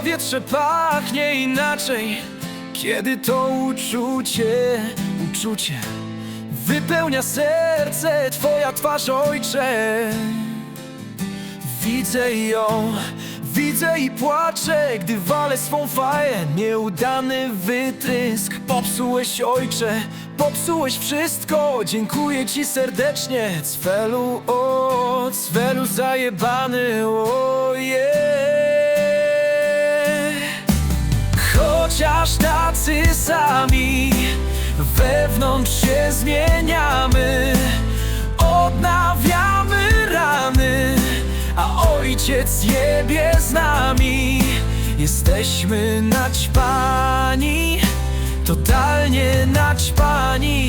Powietrze pachnie inaczej. Kiedy to uczucie, uczucie Wypełnia serce Twoja twarz, ojcze. Widzę ją, widzę i płaczę Gdy walę swą faję. Nieudany wytrysk Popsułeś ojcze, popsułeś wszystko. Dziękuję ci serdecznie Cwelu, o, Cwelu zajebany, oje Wewnątrz się zmieniamy Odnawiamy rany A ojciec jebie z nami. Jesteśmy naćpani Totalnie naćpani.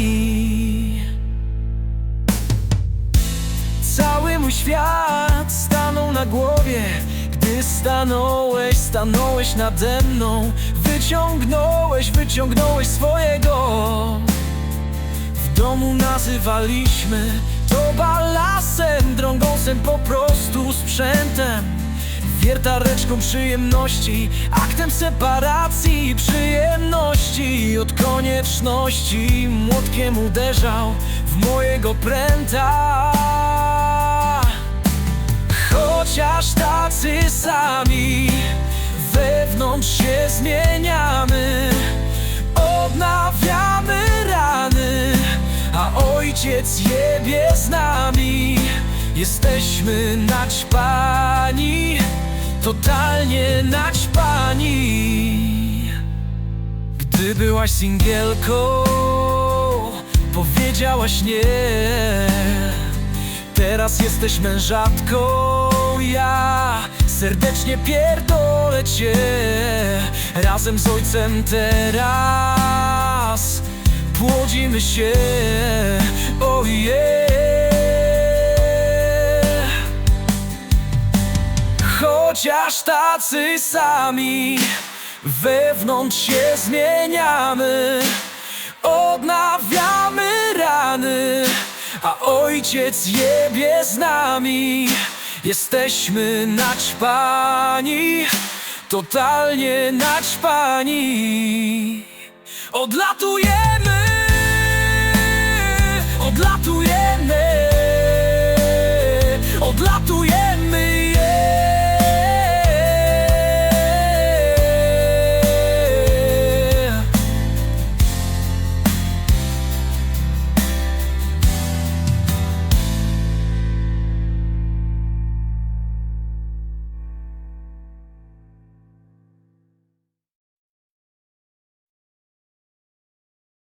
Cały mój świat stanął na głowie Gdy stanąłeś, stanąłeś nade mną. Wyciągnąłeś, wyciągnąłeś swojego. W domu nazywaliśmy to balasem Drągąsem po prostu sprzętem. Wiertareczką przyjemności Aktem separacji. Przyjemności Od konieczności. Młotkiem uderzał w mojego pręta. Chociaż sami Wewnątrz się zmieniamy. Odnawiamy rany A ojciec jebie z nami. Jesteśmy naćpani Totalnie naćpani. Gdy byłaś singielką Powiedziałaś nie. Teraz jesteś mężatką Ja serdecznie pierdolę cię Razem z ojcem teraz. Płodzimy się Ojej Chociaż tacy sami Wewnątrz się zmieniamy Odnawiamy rany A ojciec jebie z nami Jesteśmy naćpani Totalnie naćpani. Odlatujemy